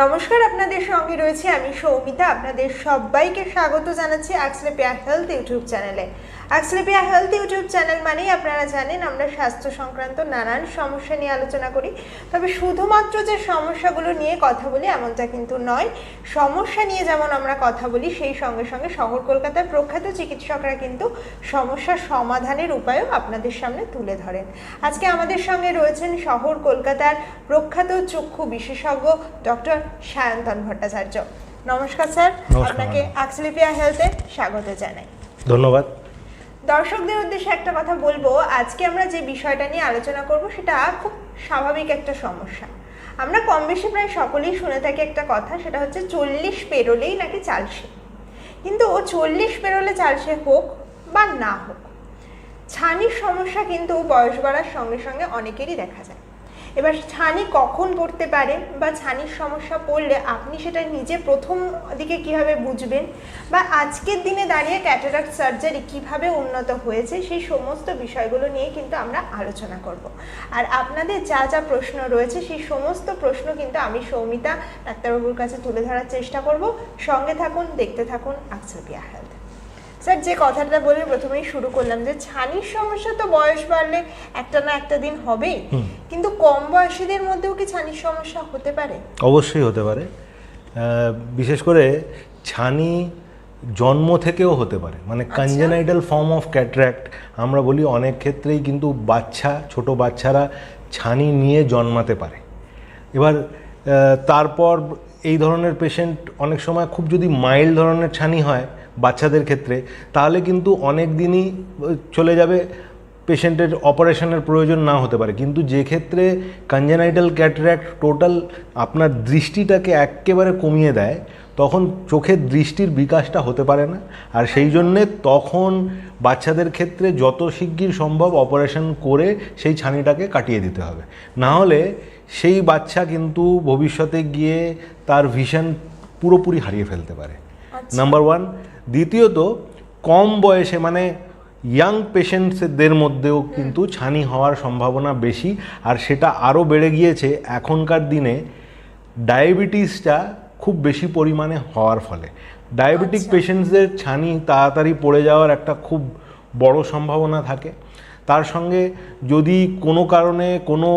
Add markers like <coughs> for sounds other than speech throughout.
নমস্কার, আপনাদের সঙ্গে রয়েছে আমি সৌমিতা। আপনাদের সবাইকে স্বাগত জানাচ্ছি অ্যাক্সলেপিয়া হেলথ ইউটিউব চ্যানেলে। অ্যাক্সলেপিয়া হেলথ ইউটিউব চ্যানেল মানেই আপনারা জানেন, আমরা স্বাস্থ্য সংক্রান্ত নানান সমস্যা নিয়ে আলোচনা করি। তবে শুধুমাত্র যে সমস্যাগুলো নিয়ে কথা বলি এমনটা কিন্তু নয়। সমস্যা নিয়ে যেমন আমরা কথা বলি, সেই সঙ্গে সঙ্গে শহর কলকাতার প্রখ্যাত চিকিৎসকরা কিন্তু সমস্যার সমাধানের উপায়ও আপনাদের সামনে তুলে ধরেন। আজকে আমাদের সঙ্গে রয়েছেন শহর কলকাতার প্রখ্যাত চক্ষু বিশেষজ্ঞ ডক্টর সায়ন্তন ভট্টাচার্য। নমস্কার স্যার। আপনাকে। অ্যাক্সলিপিয়া হেলথে স্বাগত জানাই। ধন্যবাদ। দর্শকদের উদ্দেশ্যে একটা কথা বলব। আজকে আমরা যে বিষয়টা নিয়ে আলোচনা করব সেটা খুব স্বাভাবিক একটা সমস্যা। আমরা কম বেশি প্রায় সকলেই শুনে থাকি একটা কথা সেটা হচ্ছে চল্লিশ পেরোলেই নাকি চালসে কিন্তু ও চল্লিশ পেরোলে চালসে হোক বা না হোক ছানির সমস্যা কিন্তু বয়স বাড়ার সঙ্গে সঙ্গে অনেকেরই দেখা যায়। এবার ছানি কখন পড়তে পারে বা ছানির সমস্যা পড়লে আপনি সেটা নিজে প্রথম দিকে কীভাবে বুঝবেন? বা আজকের দিনে দাঁড়িয়ে ক্যাটারাক্ট সার্জারি কীভাবে উন্নত হয়েছে? সেই সমস্ত বিষয়গুলো নিয়ে কিন্তু আমরা আলোচনা করব। আর আপনাদের যা যা প্রশ্ন রয়েছে, সেই সমস্ত প্রশ্ন কিন্তু আমি সৌমিতা ডাক্তারবাবুর কাছে তুলে ধরার চেষ্টা করব। সঙ্গে থাকুন, দেখতে থাকুন আকসোপিয়া হেলথ স্যার যে কথাটা বলে প্রথমেই শুরু করলাম যে ছানির সমস্যা তো বয়স বাড়লে একটা না একটা দিন হবেই। কিন্তু কম বয়সীদের মধ্যেও কি ছানির সমস্যা হতে পারে? অবশ্যই হতে পারে। বিশেষ করে ছানি জন্ম থেকেও হতে পারে। মানে কনজেনাইটাল ফর্ম অফ ক্যাট্রাক্ট আমরা বলি অনেক ক্ষেত্রেই কিন্তু বাচ্চা ছোট বাচ্চারা ছানি নিয়ে জন্মাতে পারে। এবার তারপর এই ধরনের পেশেন্ট অনেক সময় খুব যদি মাইল্ড ধরনের ছানি হয় বাচ্চাদের ক্ষেত্রে তাহলে কিন্তু অনেক দিনই চলে যাবে পেশেন্টের অপারেশনের প্রয়োজন না হতে পারে। কিন্তু যে ক্ষেত্রে কনজেনাইটাল ক্যাটারাক্ট টোটাল আপনার দৃষ্টিটাকে একেবারে কমিয়ে দেয় তখন চোখের দৃষ্টির বিকাশটা হতে পারে না। আর সেই জন্যে তখন বাচ্চাদের ক্ষেত্রে যত শিগগির সম্ভব অপারেশন করে সেই ছানিটাকে কাটিয়ে দিতে হবে। না হলে সেই বাচ্চা কিন্তু ভবিষ্যতে গিয়ে তার ভিশন পুরোপুরি হারিয়ে ফেলতে পারে। নাম্বার ওয়ান দ্বিতীয়ত কম বয়সে মানে ইয়াং পেশেন্টসদের মধ্যেও কিন্তু ছানি হওয়ার সম্ভাবনা বেশি। আর সেটা আরও বেড়ে গিয়েছে এখনকার দিনে ডায়াবেটিসটা খুব বেশি পরিমাণে হওয়ার ফলে। ডায়াবেটিক পেশেন্টসদের ছানি তাড়াতাড়ি পড়ে যাওয়ার একটা খুব বড় সম্ভাবনা থাকে। তার সঙ্গে যদি কোনো কারণে কোনো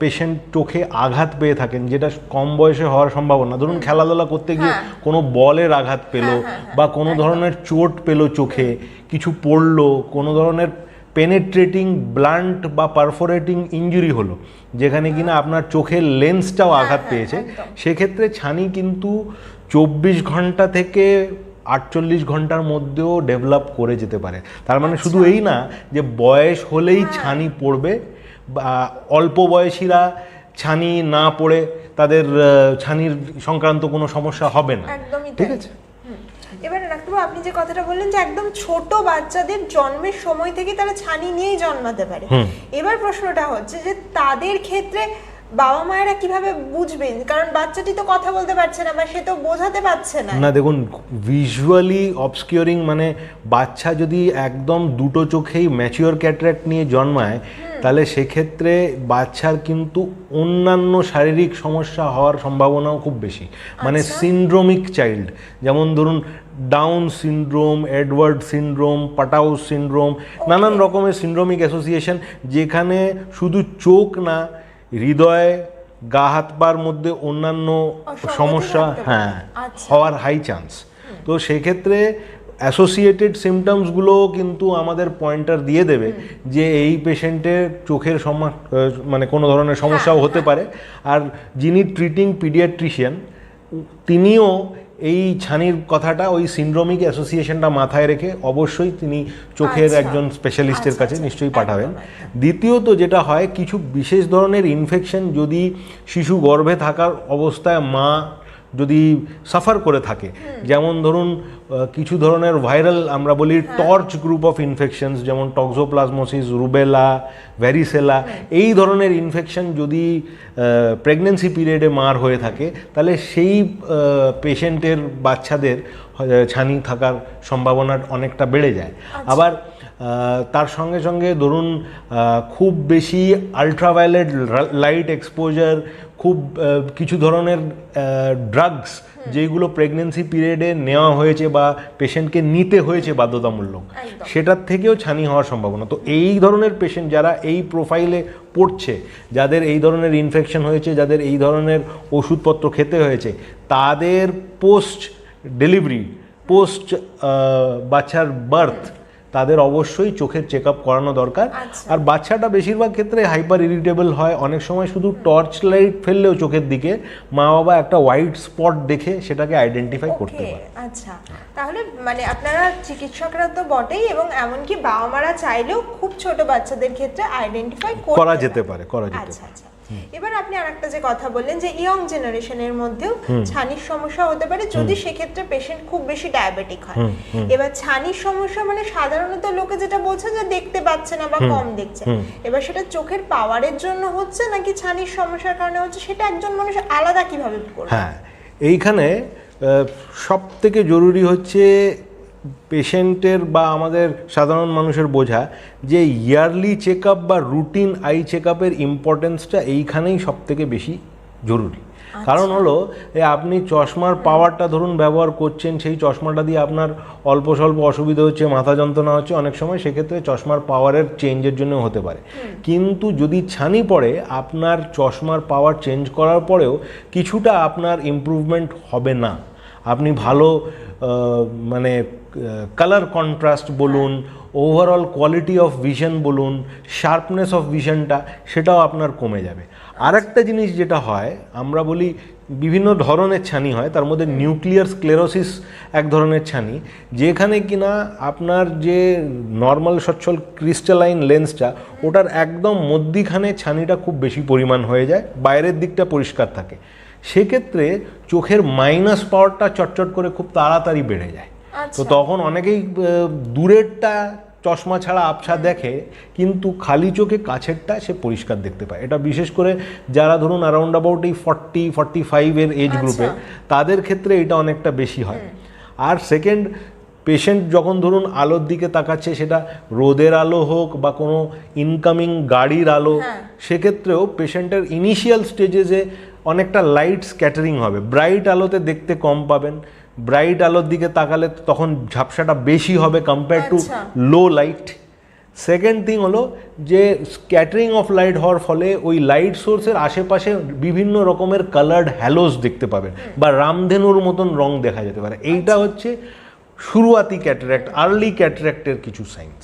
পেশেন্ট চোখে আঘাত পেয়ে থাকেন যেটা কম বয়সে হওয়ার সম্ভাবনা ধরুন খেলাধুলা করতে গিয়ে হ্যাঁ। কোনো বলের আঘাত পেল বা কোনো ধরনের চোট পেল চোখে কিছু পড়ল কোনো ধরনের পেনেট্রেটিং ব্লান্ট বা পারফোরেটিং ইঞ্জুরি হলো যেখানে কিনা আপনার চোখের লেন্সটাও আঘাত হ্যাঁ, পেয়েছে সেক্ষেত্রে ছানি কিন্তু চব্বিশ ঘণ্টা থেকে আটচল্লিশ ঘণ্টার মধ্যেও ডেভেলপ করে যেতে পারে। তার মানে শুধু এই না যে বয়স হলেই ছানি পড়বে বা অল্প বয়সীরা ছানি না পড়ে তাদের ছানির সংক্রান্ত কোনো সমস্যা হবে না। একদমই ঠিক আছে? এবার এবারে ডাক্তারবাবু আপনি যে কথাটা বললেন যে একদম ছোট বাচ্চাদের জন্মের সময় থেকে তারা ছানি নিয়েই জন্মাতে পারে। এবার প্রশ্নটা হচ্ছে যে তাদের ক্ষেত্রে বাবা মায়েরা কীভাবে বুঝবেন কারণ বাচ্চাটি তো কথা বলতে পারছে না বা সে তো বোঝাতে পারছে না। না দেখুন ভিজুয়ালি অবস্কিওরিং মানে বাচ্চা যদি একদম দুটো চোখেই ম্যাচিওর ক্যাটরাক্ট নিয়ে জন্মায় তাহলে সেক্ষেত্রে বাচ্চার কিন্তু অন্যান্য শারীরিক সমস্যা হওয়ার সম্ভাবনাও খুব বেশি। মানে সিন্ড্রোমিক চাইল্ড যেমন ধরুন Down syndrome Edward syndrome Patau's syndrome নানান রকমের সিনড্রোমিক অ্যাসোসিয়েশন যেখানে শুধু চোখ না হৃদয় গা হাত পার মধ্যে অন্যান্য সমস্যা হ্যাঁ আচ্ছা। হওয়ার হাই চান্স তো সেক্ষেত্রে অ্যাসোসিয়েটেড সিমটমসগুলো কিন্তু আমাদের পয়েন্টার দিয়ে দেবে যে এই পেশেন্টের চোখের সমা মানে কোনো ধরনের সমস্যাও হ্যাঁ, হতে পারে। আর যিনি ট্রিটিং পিডিয়াট্রিশিয়ান তিনিও এই ছানির কথাটা ওই সিন্ড্রোমিক অ্যাসোসিয়েশনটা মাথায় রেখে অবশ্যই তিনি চোখের আচ্ছা। একজন স্পেশালিস্টের আচ্ছা, কাছে আচ্ছা। নিশ্চয়ই পাঠাবেন দ্বিতীয়ত যেটা হয় কিছু বিশেষ ধরনের ইনফেকশন যদি শিশু গর্ভে থাকার অবস্থায় মা যদি সাফার করে থাকে। যেমন ধরুন কিছু ধরনের ভাইরাল আমরা বলি টর্চ গ্রুপ অফ ইনফেকশনস যেমন টক্সোপ্লাজমোসিস রুবেলা ভ্যারিসেলা এই ধরনের ইনফেকশন যদি প্রেগনেন্সি পিরিয়ডে মার হয়ে থাকে তাহলে সেই পেশেন্টের বাচ্চাদের ছানি থাকার সম্ভাবনা অনেকটা বেড়ে যায়। আবার তার সঙ্গে সঙ্গে ধরুন খুব বেশি আলট্রাভায়োলেট লাইট এক্সপোজার খুব কিছু ধরনের ড্রাগস যেগুলো প্রেগনেন্সি পিরিয়ডে নেওয়া হয়েছে বা পেশেন্টকে নিতে হয়েছে বাধ্যতামূলক সেটার থেকেও ছানি হওয়ার সম্ভাবনা। তো এই ধরনের পেশেন্ট যারা এই প্রোফাইলে পড়ছে যাদের এই ধরনের ইনফেকশন হয়েছে যাদের এই ধরনের ওষুধপত্র খেতে হয়েছে তাদের পোস্ট ডেলিভারি পোস্ট বাচ্চার বার্থ তাদের অবশ্যই চোখের চেক আপ করানো দরকার। আচ্ছা। আর বাচ্চাটা বেশিরভাগ ক্ষেত্রে হাইপার ইরিটেবল হয়। অনেক সময় শুধু টর্চ লাইট ফেললেও চোখের দিকে মা বাবা একটা হোয়াইট স্পট দেখে সেটাকে আইডেন্টিফাই করতে পারে। আচ্ছা। তাহলে মানে আপনারা চিকিৎসকরা তো বটেই এবং এমনকি বাবা মারা চাইলেও খুব ছোট বাচ্চাদের ক্ষেত্রে আইডেন্টিফাই করা যেতে পারে করা যেতে আচ্ছা পারে। আচ্ছা। এবার আপনি আরেকটা যে কথা বললেন যে ইয়ং জেনারেশনের মধ্যেও ছানির সমস্যা হতে পারে যদি সেক্ষেত্রে পেশেন্ট খুব বেশি ডায়াবেটিক হয়। এবার ছানির সমস্যা মানে সাধারণত লোকে যেটা বলছে যে দেখতে পাচ্ছে না বা কম দেখছে। এবার সেটা চোখের পাওয়ারের জন্য হচ্ছে নাকি ছানির সমস্যার কারণে হচ্ছে সেটা একজন মানুষ আলাদা কীভাবে করবে? হ্যাঁ এইখানে সব থেকে জরুরি হচ্ছে পেশেন্টের বা আমাদের সাধারণ মানুষের বোঝা যে ইয়ারলি চেক বা রুটিন আই চেক আপের ইম্পর্টেন্সটা এইখানেই সব থেকে বেশি জরুরি। কারণ হলো আপনি চশমার পাওয়ারটা ধরুন ব্যবহার করছেন সেই চশমাটা দিয়ে আপনার অল্প স্বল্প অসুবিধা হচ্ছে মাথা যন্ত্রণা হচ্ছে অনেক সময় সেক্ষেত্রে চশমার পাওয়ারের চেঞ্জের জন্য হতে পারে। কিন্তু যদি ছানি পড়ে আপনার চশমার পাওয়ার চেঞ্জ করার পরেও কিছুটা আপনার ইমপ্রুভমেন্ট হবে না। আপনি ভালো মানে কালার কন্ট্রাস্ট বলুন ওভারঅল কোয়ালিটি অফ ভিশন বলুন শার্পনেস অফ ভিশনটা সেটাও আপনার কমে যাবে। আরেকটা জিনিস যেটা হয়, আমরা বলি বিভিন্ন ধরনের ছানি হয়, তার মধ্যে নিউক্লিয়ার স্ক্লেরোসিস এক ধরনের ছানি, যেখানে কিনা আপনার যে নর্মাল সচ্ছল ক্রিস্টালাইন লেন্সটা ওটার একদম মধ্যিখানে ছানিটা খুব বেশি পরিমাণ হয়ে যায়, বাইরের দিকটা পরিষ্কার থাকে। সেক্ষেত্রে চোখের মাইনাস পাওয়ারটা চটচট করে খুব তাড়াতাড়ি বেড়ে যায়। তো আচ্ছা। তখন অনেকেই দূরেরটা চশমা ছাড়া আবছা দেখে কিন্তু খালি চোখে কাছেরটা সে পরিষ্কার দেখতে পায়। এটা বিশেষ করে যারা ধরুন অ্যারাউন্ড অ্যাবাউট এই ফর্টি ফর্টি ফাইভের এজ গ্রুপে তাদের ক্ষেত্রে এটা অনেকটা বেশি হয়। আর সেকেন্ড পেশেন্ট যখন ধরুন আলোর দিকে তাকাচ্ছে সেটা রোদের আলো হোক বা কোনো ইনকামিং গাড়ির আলো হ্যাঁ। সেক্ষেত্রেও পেশেন্টের ইনিশিয়াল স্টেজেসে অনেকটা লাইট স্ক্যাটারিং হবে। ব্রাইট আলোতে দেখতে কম পাবেন। ব্রাইট আলোর দিকে তাকালে তখন ঝাপসাটা বেশি হবে কম্পেয়ার টু আচ্ছা। লো লাইট সেকেন্ড থিং হলো যে স্ক্যাটারিং অফ লাইট হওয়ার ফলে ওই লাইট সোর্সের আশেপাশে বিভিন্ন রকমের কালার্ড হ্যালোস দেখতে পাবেন বা রামধেনুর মতন রং দেখা যেতে পারে। এইটা হচ্ছে শুরুয়াতি ক্যাটারাক্ট আর্লি ক্যাটারাক্টের কিছু সাইন্স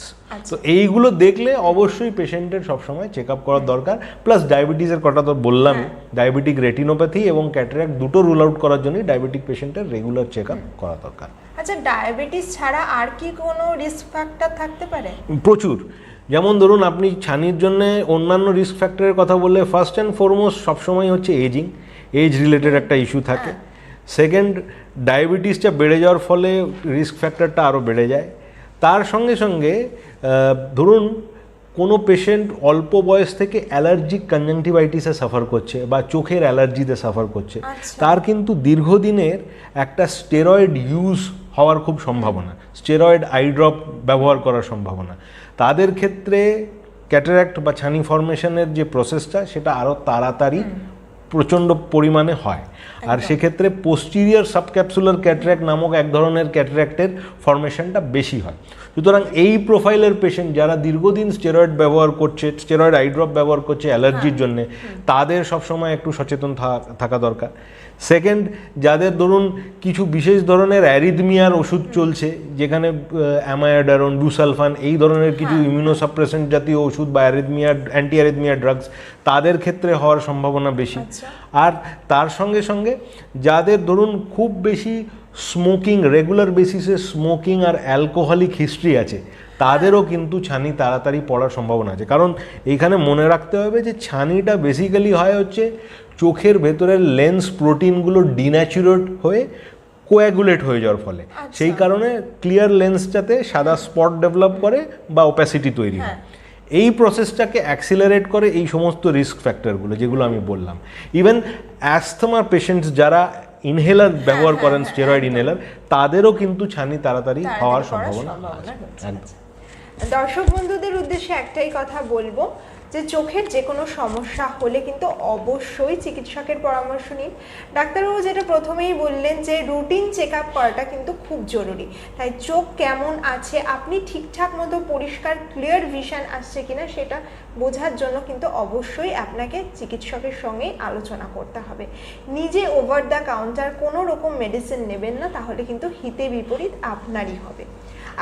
তো এইগুলো দেখলে অবশ্যই পেশেন্টের সবসময় চেক আপ করার দরকার। প্লাস ডায়াবেটিসের কথা তো বললামই ডায়াবেটিক রেটিনোপ্যাথি এবং ক্যাটারাক্ট দুটো রুল আউট করার জন্যই ডায়াবেটিক পেশেন্টের রেগুলার চেক আপ করা দরকার। আচ্ছা ডায়াবেটিস ছাড়া আর কি কোনো রিস্ক ফ্যাক্টর থাকতে পারে? প্রচুর। যেমন ধরুন আপনি ছানির জন্য অন্যান্য রিস্ক ফ্যাক্টরের কথা বললে ফার্স্ট অ্যান্ড ফরমোস্ট সবসময় হচ্ছে এজিং এজ রিলেটেড একটা ইস্যু থাকে। সেকেন্ড ডায়াবেটিসটা বেড়ে যাওয়ার ফলে রিস্ক ফ্যাক্টরটা আরও বেড়ে যায়। তার সঙ্গে সঙ্গে ধরুন কোনো পেশেন্ট অল্প বয়স থেকে অ্যালার্জিক কনজাংটিভাইটিসে সাফার করছে বা চোখের অ্যালার্জিতে সাফার করছে। আচ্ছা। তার কিন্তু দীর্ঘদিনের একটা স্টেরয়েড ইউজ হওয়ার খুব সম্ভাবনা। স্টেরয়েড আই ড্রপ ব্যবহার করার সম্ভাবনা। তাদের ক্ষেত্রে ক্যাটারাক্ট বা ছানি ফর্মেশনের যে প্রসেসটা সেটা আরও তাড়াতাড়ি প্রচণ্ড পরিমাণে হয়। আর সেক্ষেত্রে পোস্টিরিয়ার সাবক্যাপসুলার ক্যাটারাক্ট নামক এক ধরনের ক্যাটারাক্টের ফরমেশনটা বেশি হয়। সুতরাং এই প্রোফাইলের পেশেন্ট যারা দীর্ঘদিন স্টেরয়েড ব্যবহার করছে স্টেরয়েড আইড্রপ ব্যবহার করছে অ্যালার্জির জন্য তাদের সবসময় একটু সচেতন থাকা দরকার। সেকেন্ড যাদের ধরুন কিছু বিশেষ ধরনের অ্যারিদমিয়ার ওষুধ চলছে যেখানে অ্যামায়াডারন বুসালফান এই ধরনের কিছু ইমিউনোসাপ্রেসেন্ট জাতীয় ওষুধ বা অ্যারিদমিয়া অ্যান্টি অ্যারিদমিয়া ড্রাগস তাদের ক্ষেত্রে হওয়ার সম্ভাবনা বেশি। আচ্ছা। আর তার সঙ্গে সঙ্গে যাদের ধরুন খুব বেশি স্মোকিং রেগুলার বেসিসে স্মোকিং আর অ্যালকোহলিক হিস্ট্রি আছে তাদেরও কিন্তু ছানি তাড়াতাড়ি পড়ার সম্ভাবনা আছে। কারণ এইখানে মনে রাখতে হবে যে ছানিটা বেসিক্যালি হয় হচ্ছে চোখের ভেতরের লেন্স প্রোটিনগুলো ডিন্যাচুরেট হয়ে কোয়াগুলেট হয়ে যাওয়ার ফলে। সেই কারণে ক্লিয়ার লেন্সটাতে সাদা স্পট ডেভেলপ করে বা ওপ্যাসিটি তৈরি হয়। এই প্রসেসটাকে অ্যাক্সিলারেট করে এই সমস্ত রিস্ক ফ্যাক্টরগুলো যেগুলো আমি বললাম। ইভেন অ্যাস্থমার পেশেন্টস যারা ইনহেলার ব্যবহার করেন স্টেরয়েড ইনহেলার তাদেরও কিন্তু ছানি তাড়াতাড়ি হওয়ার সম্ভাবনা আচ্ছা। দর্শক বন্ধুদের উদ্দেশ্যে একটাই কথা বলব যে চোখের যে কোনো সমস্যা হলে কিন্তু অবশ্যই চিকিৎসকের পরামর্শ নিন। ডাক্তারবাবু যেটা প্রথমেই বললেন যে রুটিন চেক আপ করাটা কিন্তু খুব জরুরি। তাই চোখ কেমন আছে, আপনি ঠিকঠাক মতো পরিষ্কার, ক্লিয়ার ভিশন আসছে কিনা সেটা বোঝার জন্য কিন্তু অবশ্যই আপনাকে চিকিৎসকের সঙ্গেই আলোচনা করতে হবে। নিজে ওভার দ্য কাউন্টার কোনো রকম মেডিসিন নেবেন না, তাহলে কিন্তু হিতে বিপরীত আপনারই হবে।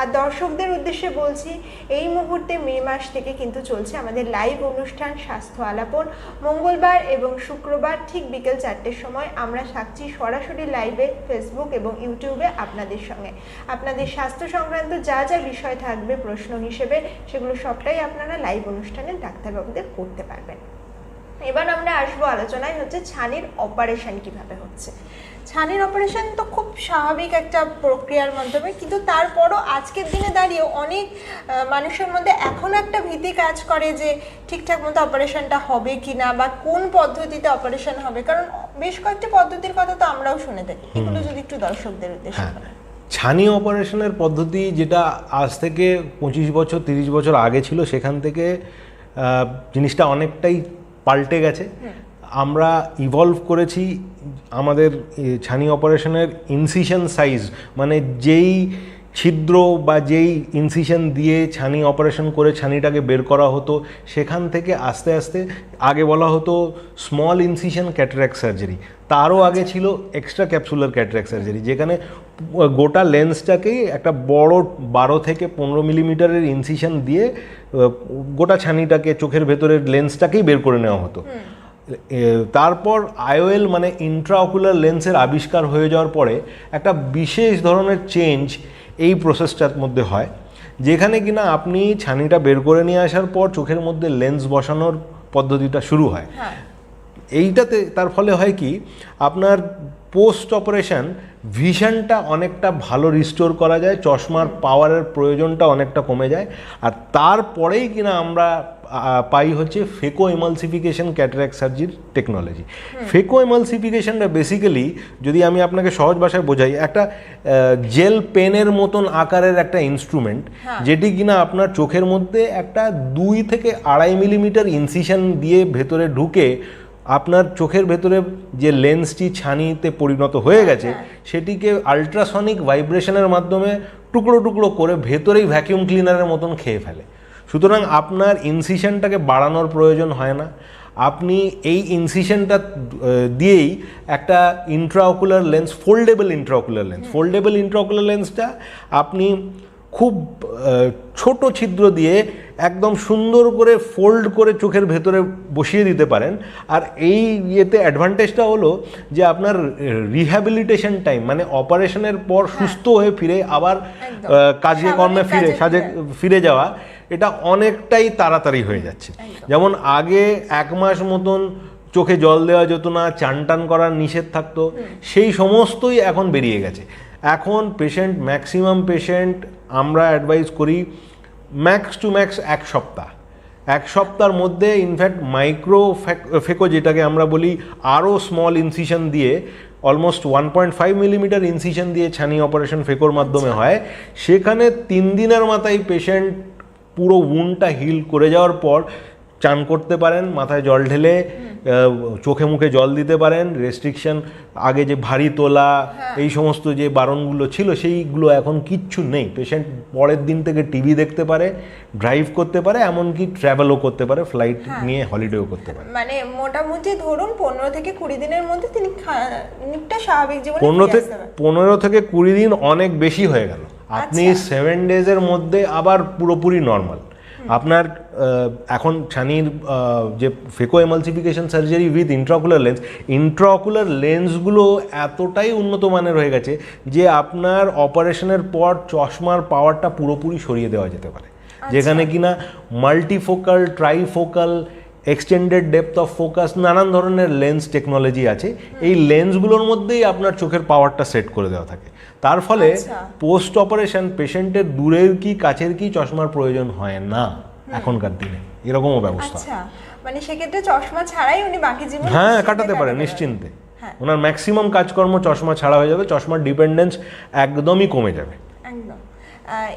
আর দর্শকদের উদ্দেশ্যে বলছি, এই মুহূর্তে মে মাস থেকে কিন্তু চলছে আমাদের লাইভ অনুষ্ঠান স্বাস্থ্য আলাপন। মঙ্গলবার এবং শুক্রবার ঠিক বিকেল চারটের সময় আমরা থাকছি সরাসরি লাইভে ফেসবুক এবং ইউটিউবে আপনাদের সঙ্গে। আপনাদের স্বাস্থ্য সংক্রান্ত যা যা বিষয় থাকবে, প্রশ্ন হিসেবে সেগুলো সবটাই আপনারা লাইভ অনুষ্ঠানে ডাক্তারবাবুদের করতে পারবেন। এবার আমরা আসব আলোচনায় হচ্ছে ছানির অপারেশন কীভাবে হচ্ছে। ছানির অপারেশন তো খুব স্বাভাবিক একটা প্রক্রিয়ার মাধ্যমে কিন্তু তারপরও আজকের দিনে দাঁড়িয়ে অনেক মানুষের মধ্যে এখনও একটা ভীতি কাজ করে যে ঠিকঠাক মতো অপারেশনটা হবে কি না বা কোন পদ্ধতিতে অপারেশন হবে। কারণ বেশ কয়েকটি পদ্ধতির কথা তো আমরাও শুনে থাকি। এগুলো যদি একটু দর্শকদের উদ্দেশ্যে হ্যাঁ। ছানি অপারেশনের পদ্ধতি যেটা আজ থেকে পঁচিশ বছর তিরিশ বছর আগে ছিল সেখান থেকে জিনিসটা অনেকটাই পাল্টে গেছে। আমরা ইভলভ করেছি আমাদের ছানি অপারেশনের ইনসিশন সাইজ মানে যেই ছিদ্র বা যেই ইনসিশন দিয়ে ছানি অপারেশন করে ছানিটাকে বের করা হতো, সেখান থেকে আস্তে আস্তে আগে বলা হতো স্মল ইনসিশন ক্যাটারাক্ট সার্জারি তারও আগে ছিল এক্সট্রা ক্যাপসুলার ক্যাটারাক্ট সার্জারি যেখানে গোটা লেন্সটাকেই একটা বড় বারো থেকে পনেরো মিলিমিটারের ইনসিশন দিয়ে গোটা ছানিটাকে চোখের ভেতরের লেন্সটাকেই বের করে নেওয়া হতো। তারপর আইওএল মানে ইন্ট্রাঅকুলার লেন্সের আবিষ্কার হয়ে যাওয়ার পরে একটা বিশেষ ধরনের চেঞ্জ এই প্রসেসটার মধ্যে হয় যেখানে কিনা আপনি ছানিটা বের করে নিয়ে আসার পর চোখের মধ্যে লেন্স বসানোর পদ্ধতিটা শুরু হয়। হ্যাঁ। এইটাতে তার ফলে হয় কি আপনার পোস্ট অপারেশন ভিশনটা অনেকটা ভালো রিস্টোর করা যায় চশমার পাওয়ারের প্রয়োজনটা অনেকটা কমে যায়। আর তারপরেই কিনা আমরা পাই হচ্ছে phaco emulsification cataract surgery technology phaco এমালসিফিকেশনটা basically যদি আমি আপনাকে সহজ ভাষায় বোঝাই একটা জেল পেনের মতন আকারের একটা ইনস্ট্রুমেন্ট যেটি কিনা আপনার চোখের মধ্যে একটা দুই থেকে আড়াই মিলিমিটার ইনসিশন দিয়ে ভেতরে ঢুকে আপনার চোখের ভেতরে যে লেন্সটি ছানিতে পরিণত হয়ে গেছে সেটিকে আলট্রাসনিক ভাইব্রেশনের মাধ্যমে টুকরো টুকরো করে ভেতরেই ভ্যাকিউম ক্লিনারের মতন খেয়ে ফেলে। সুতরাং আপনার ইনসিশনটাকে বাড়ানোর প্রয়োজন হয় না। আপনি এই ইনসিশনটা দিয়েই একটা intraocular lens foldable intraocular lens foldable intraocular লেন্সটা আপনি খুব ছোট ছিদ্র দিয়ে একদম সুন্দর করে ফোল্ড করে চোখের ভেতরে বসিয়ে দিতে পারেন। আর এই ইয়েতে অ্যাডভান্টেজটা হলো যে আপনার রিহ্যাবিলিটেশন টাইম মানে অপারেশনের পর সুস্থ হয়ে ফিরে আবার। কাজে কর্মে ফিরে সাজে। ফিরে। যাওয়া এটা অনেকটাই তাড়াতাড়ি হয়ে যাচ্ছে। যেমন আগে এক মাস মতন চোখে জল দেওয়া যেত না চান টান করার নিষেধ থাকতো সেই সমস্তই এখন বেরিয়ে গেছে। এখন পেশেন্ট ম্যাক্সিমাম পেশেন্ট আমরা অ্যাডভাইস করি ম্যাক্স টু ম্যাক্স এক সপ্তাহ। এক সপ্তাহের মধ্যে ইনফ্যাক্ট মাইক্রো ফেকো যেটাকে আমরা বলি আরও স্মল ইনসিশন দিয়ে almost one point five millimetre incision দিয়ে ছানি অপারেশন ফেকোর মাধ্যমে হয়। সেখানে তিন দিনের মাথায় পেশেন্ট পুরো উনটা হিল করে যাওয়ার পর চান করতে পারেন মাথায় জল ঢেলে চোখে মুখে জল দিতে পারেন রেস্ট্রিকশন আগে যে ভারী তোলা এই সমস্ত যে বারণগুলো ছিল সেইগুলো এখন কিচ্ছু নেই। পেশেন্ট পরের দিন থেকে টিভি দেখতে পারে ড্রাইভ করতে পারে এমনকি ট্রাভেলও করতে পারে ফ্লাইট নিয়ে হলিডেও করতে পারে। মানে মোটামুটি ধরুন পনেরো থেকে কুড়ি দিনের মধ্যে তিনি খানিকটা স্বাভাবিক জীবনে পনেরো থেকে পনেরো থেকে কুড়ি দিন অনেক বেশি হয়ে গেল। আপনি আচ্ছা। সেভেন ডেজের মধ্যে আবার পুরোপুরি নর্মাল আপনার এখন ছানির যে phaco emulsification surgery with intraocular lens intraocular লেন্সগুলো এতটাই উন্নত মানের হয়ে গেছে যে আপনার অপারেশনের পর চশমার পাওয়ারটা পুরোপুরি সরিয়ে দেওয়া যেতে পারে। যেখানে কিনা multifocal trifocal extended depth of focus নানান ধরনের লেন্স টেকনোলজি আছে। এই লেন্সগুলোর মধ্যেই আপনার চোখের পাওয়ারটা সেট করে দেওয়া থাকে। তার ফলে। পোস্ট অপারেশন পেশেন্টের দূরের কি কাছের কি চশমার প্রয়োজন হয় না এখনকার দিনে? এরকমও ব্যবস্থা। আচ্ছা মানে সেক্ষেত্রে চশমা ছাড়াই উনি বাকি জীবন হ্যাঁ কাটাতে পারেন নিশ্চিন্তে। হ্যাঁ। ওনার ম্যাক্সিমাম কাজকর্ম চশমা ছাড়া হয়ে যাবে চশমার ডিপেন্ডেন্স একদমই কমে যাবে।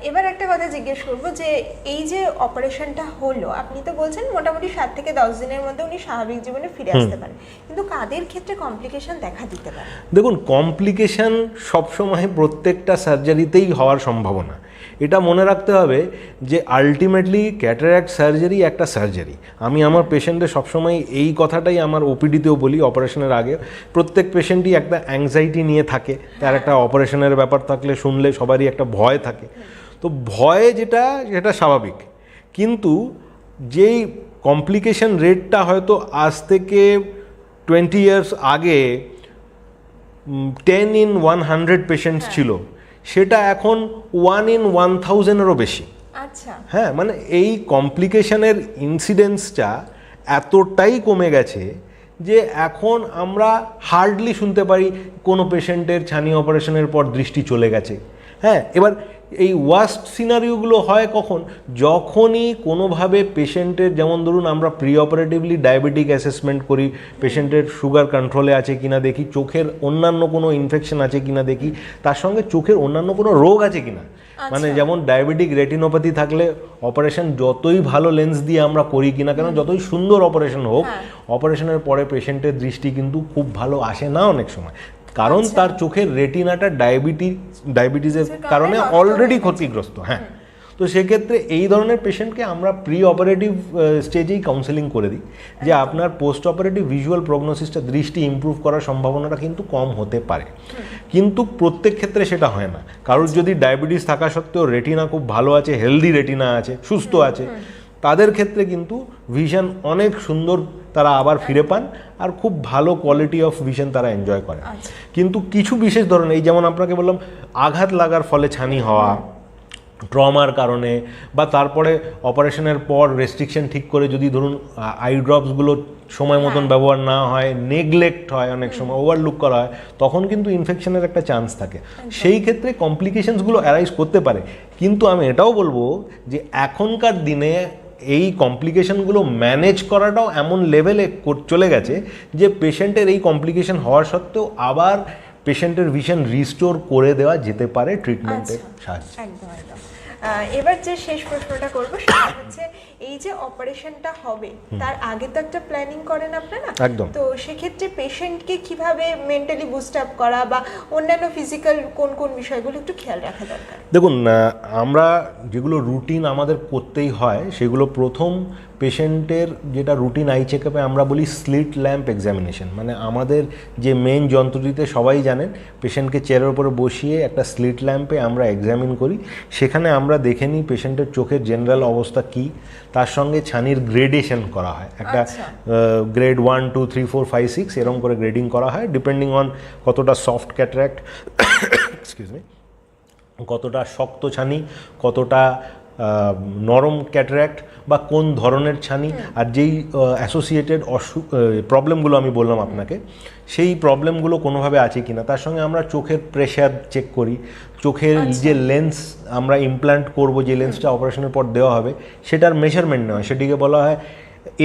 এবার একটা কথা জিজ্ঞেস করব যে এই যে অপারেশনটা হলো আপনি তো বলছেন মোটামুটি সাত থেকে দশ দিনের মধ্যে উনি স্বাভাবিক জীবনে ফিরে আসতে পারেন। কিন্তু কাদের ক্ষেত্রে কমপ্লিকেশন দেখা দিতে পারে? দেখুন কমপ্লিকেশন সবসময় প্রত্যেকটা সার্জারিতেই হওয়ার সম্ভাবনা। এটা মনে রাখতে হবে যে আলটিমেটলি ক্যাটারাক্ট সার্জারি একটা সার্জারি আমি আমার পেশেন্টে সবসময় এই কথাটাই আমার ওপিডিতেও বলি অপারেশনের আগে। প্রত্যেক পেশেন্টই একটা অ্যাংজাইটি নিয়ে থাকে। তার একটা অপারেশনের ব্যাপার থাকলে শুনলে সবারই একটা ভয় থাকে। তো ভয় যেটা, সেটা স্বাভাবিক। কিন্তু যেই কমপ্লিকেশন রেটটা হয়তো আজ থেকে টোয়েন্টি ইয়ার্স আগে ten in one hundred patients ছিল। সেটা এখন ওয়ান ইন ওয়ান থাউজেন্ডেরও বেশি। আচ্ছা। হ্যাঁ মানে এই কমপ্লিকেশনের ইনসিডেন্সটা এতটাই কমে গেছে যে এখন আমরা হার্ডলি শুনতে পারি কোনো পেশেন্টের ছানি অপারেশনের পর দৃষ্টি চলে গেছে। হ্যাঁ এবার এই ওয়াস্ট সিনারিওগুলো হয় কখন? যখনই কোনোভাবে পেশেন্টের যেমন ধরুন আমরা প্রি অপারেটিভলি ডায়াবেটিক অ্যাসেসমেন্ট করি পেশেন্টের সুগার কন্ট্রোলে আছে কিনা দেখি চোখের অন্যান্য কোনো ইনফেকশন আছে কিনা দেখি তার সঙ্গে চোখের অন্যান্য কোনো রোগ আছে কিনা? মানে যেমন ডায়াবেটিক রেটিনোপ্যাথি থাকলে অপারেশন যতই ভালো লেন্স দিয়ে আমরা করি কিনা কেন যতই সুন্দর অপারেশন হোক অপারেশনের পরে পেশেন্টের দৃষ্টি কিন্তু খুব ভালো আসে না অনেক সময়। কারণ তার চোখের রেটিনাটা ডায়াবেটিস ডায়াবেটিসের কারণে অলরেডি ক্ষতিগ্রস্ত হ্যাঁ। তো সেক্ষেত্রে এই ধরনের পেশেন্টকে আমরা প্রি অপারেটিভ স্টেজেই কাউন্সেলিং করে দিই যে আপনার পোস্ট অপারেটিভ ভিজুয়াল প্রগনোসিসটা দৃষ্টি ইমপ্রুভ করার সম্ভাবনাটা কিন্তু কম হতে পারে। কিন্তু প্রত্যেক ক্ষেত্রে সেটা হয় না। কারোর যদি ডায়াবেটিস থাকা সত্ত্বেও রেটিনা খুব ভালো আছে হেলদি রেটিনা আছে সুস্থ আছে তাদের ক্ষেত্রে কিন্তু ভিশন অনেক সুন্দর তারা আবার ফিরে পান আর খুব ভালো কোয়ালিটি অফ ভিশন তারা এনজয় করে আচ্ছা। কিন্তু কিছু বিশেষ ধরনের এই যেমন আপনাকে বললাম আঘাত লাগার ফলে ছানি হওয়া ট্রমার কারণে বা তারপরে অপারেশনের পর রেস্ট্রিকশন ঠিক করে যদি ধরুন আই ড্রপসগুলো সময় মতন ব্যবহার না হয় নেগলেক্ট হয় অনেক সময় ওভারলুক করা হয় তখন কিন্তু ইনফেকশনের একটা চান্স থাকে। সেই ক্ষেত্রে কমপ্লিকেশনসগুলো অ্যারাইজ করতে পারে। কিন্তু আমি এটাও বলব যে এখনকার দিনে এই কমপ্লিকেশনগুলো ম্যানেজ করাটাও এমন লেভেলে চলে গেছে যে পেশেন্টের এই কমপ্লিকেশন হওয়ার সত্ত্বেও আবার পেশেন্টের ভিশন রিস্টোর করে দেওয়া যেতে পারে ট্রিটমেন্টের সাহায্যে। একদম একদম। এবার যে শেষ প্রশ্নটা করব সেটা হচ্ছে এই যে অপারেশনটা হবে তার আগে তো একটা প্ল্যানিং করেন আপনারা? একদম। তো সেক্ষেত্রে পেশেন্টকে কীভাবে মেন্টালি বুস্ট আপ করা বা অন্যান্য ফিজিক্যাল কোন কোন বিষয়গুলো একটু খেয়াল রাখা দরকার? দেখুন আমরা যেগুলো রুটিন আমাদের করতেই হয় সেগুলো প্রথম পেশেন্টের যেটা রুটিন আই চেক আপে আমরা বলি স্লিট ল্যাম্প এক্সামিনেশন। মানে আমাদের যে মেন যন্ত্রটিতে সবাই জানেন পেশেন্টকে চেয়ারের উপরে বসিয়ে একটা স্লিট ল্যাম্পে আমরা এক্সামিন করি। সেখানে আমরা দেখে নিই পেশেন্টের চোখের জেনারেল অবস্থা কী তার সঙ্গে ছানির গ্রেডেশন করা হয়। একটা আচ্ছা। Grade one two three four five six এরকম করে গ্রেডিং করা হয় ডিপেন্ডিং অন কতটা সফট ক্যাট্রাক্ট এক্সকিউজ <coughs> মি কতটা শক্ত ছানি কতটা নরম ক্যাটারাক্ট বা কোন ধরনের ছানি আর যেই অ্যাসোসিয়েটেড অসু প্রবলেমগুলো আমি বললাম আপনাকে সেই প্রবলেমগুলো কোনোভাবে আছে কি না তার সঙ্গে আমরা চোখের প্রেশার চেক করি চোখের যে লেন্স আমরা ইমপ্ল্যান্ট করব যে লেন্সটা অপারেশনের পর দেওয়া হবে সেটার মেজারমেন্ট নেওয়া হয় সেটিকে বলা হয়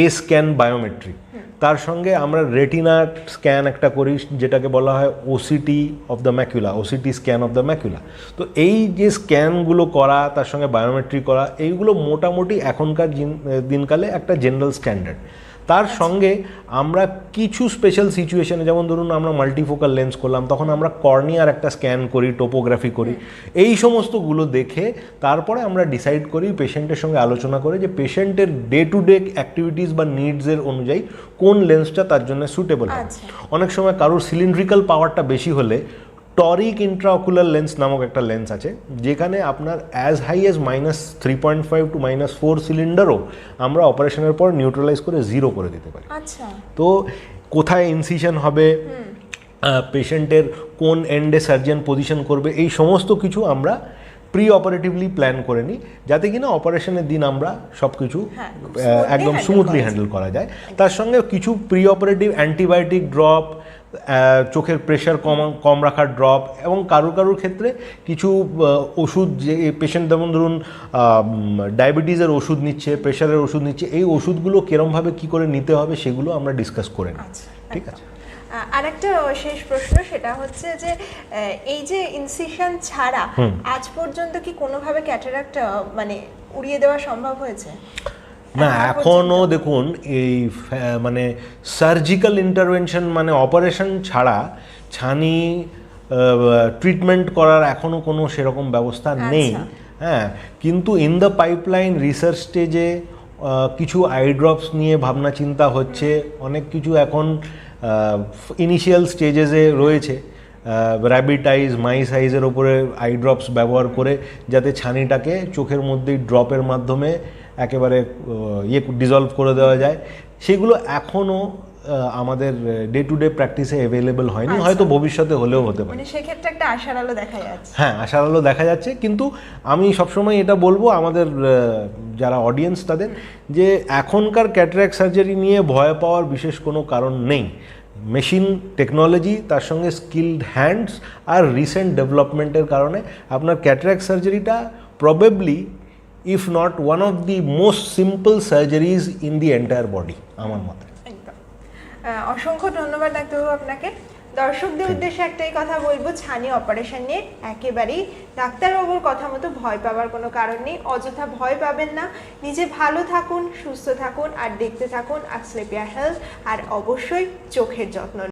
এ স্ক্যান বায়োমেট্রিক তার সঙ্গে আমরা রেটিনা স্ক্যান একটা করি, যেটাকে বলা হয় OCT of the macula OCT scan of the macula তো এই যে স্ক্যানগুলো করা, তার সঙ্গে বায়োমেট্রিক করা, এইগুলো মোটামুটি এখনকার দিনকালে একটা জেনারেল স্ট্যান্ডার্ড তার সঙ্গে আমরা কিছু স্পেশাল সিচুয়েশনে যেমন ধরুন আমরা মাল্টিফোকাল লেন্স করলাম তখন আমরা কর্নিয়ার একটা স্ক্যান করি টোপোগ্রাফি করি এই সমস্তগুলো দেখে তারপরে আমরা ডিসাইড করি পেশেন্টের সঙ্গে আলোচনা করে যে পেশেন্টের ডে টু ডে অ্যাক্টিভিটিস বা নিডসের অনুযায়ী কোন লেন্সটা তার জন্য সুটেবল হবে আচ্ছা। অনেক সময় কারোর সিলিন্ড্রিক্যাল পাওয়ারটা বেশি হলে টরিক ইন্ট্রাঅকুলার লেন্স নামক একটা লেন্স আছে যেখানে আপনার as high as minus three point five to minus four সিলিন্ডারও আমরা অপারেশনের পর নিউট্রালাইজ করে জিরো করে দিতে পারি। আচ্ছা। তো কোথায় ইনসিশন হবে পেশেন্টের কোন এন্ডে সার্জন পজিশন করবে এই সমস্ত কিছু আমরা প্রি অপারেটিভলি প্ল্যান করে নিই যাতে কিনা অপারেশনের দিন আমরা সব কিছু হ্যাঁ, একদম স্মুথলি হ্যান্ডেল করা যায়। তার সঙ্গে কিছু প্রি অপারেটিভ অ্যান্টিবায়োটিক ড্রপ চোখের প্রেশার কম কম রাখার ড্রপ এবং কারুর কারুর ক্ষেত্রে কিছু ওষুধ যে পেশেন্ট যেমন ধরুন ডায়াবেটিসের ওষুধ নিচ্ছে প্রেশারের ওষুধ নিচ্ছে এই ওষুধগুলো কিরমভাবে কি করে নিতে হবে সেগুলো আমরা ডিসকাস করে নিই আচ্ছা ঠিক আছে? আর একটা শেষ প্রশ্ন সেটা হচ্ছে যে এই যে ইনসিশন ছাড়া আজ পর্যন্ত কি কোনোভাবে ক্যাটারাক্ট মানে উড়িয়ে দেওয়া সম্ভব হয়েছে? না এখনও দেখুন এই মানে সার্জিক্যাল ইন্টারভেনশন মানে অপারেশন ছাড়া ছানি ট্রিটমেন্ট করার এখনও কোনো সেরকম ব্যবস্থা নেই। আচ্ছা। হ্যাঁ কিন্তু ইন দ্য পাইপলাইন রিসার্চ স্টেজে কিছু আই ড্রপস নিয়ে ভাবনা চিন্তা হচ্ছে। অনেক কিছু এখন ইনিশিয়াল স্টেজেসে রয়েছে। র্যাবিট আইজ মাই সাইজের ওপরে আই ড্রপস ব্যবহার করে যাতে ছানিটাকে চোখের মধ্যেই ড্রপের মাধ্যমে একেবারে ইয়ে ডিজলভ করে দেওয়া যায়। সেগুলো এখনও আমাদের ডে টু ডে প্র্যাকটিসে অ্যাভেলেবল হয়নি। আচ্ছা। হয়তো ভবিষ্যতে হলেও হতে পারে। মানে সেক্ষেত্রে একটা আশার আলো দেখা যাচ্ছে। হ্যাঁ আশার আলো দেখা যাচ্ছে। কিন্তু আমি সবসময় এটা বলব আমাদের যারা অডিয়েন্স তাদের যে এখনকার ক্যাটারাক সার্জারি নিয়ে ভয় পাওয়ার বিশেষ কোনো কারণ নেই। মেশিন টেকনোলজি তার সঙ্গে স্কিলড হ্যান্ডস আর রিসেন্ট ডেভেলপমেন্টের কারণে আপনার cataract সার্জারিটা probably if not one of the most simple surgeries in the entire body আমার মতে। অসংখ্য ধন্যবাদ ডাক্তারবাবু আপনাকে। দর্শকদের উদ্দেশ্যে একটাই কথা বলব ছানি অপারেশন নিয়ে একেবারেই। ডাক্তারবাবুর কথা মতো ভয় পাওয়ার কোনো কারণ নেই অযথা ভয় পাবেন না। নিজে ভালো থাকুন সুস্থ থাকুন আর দেখতে থাকুন আসলেপিয়া হেলথ আর অবশ্যই চোখের যত্ন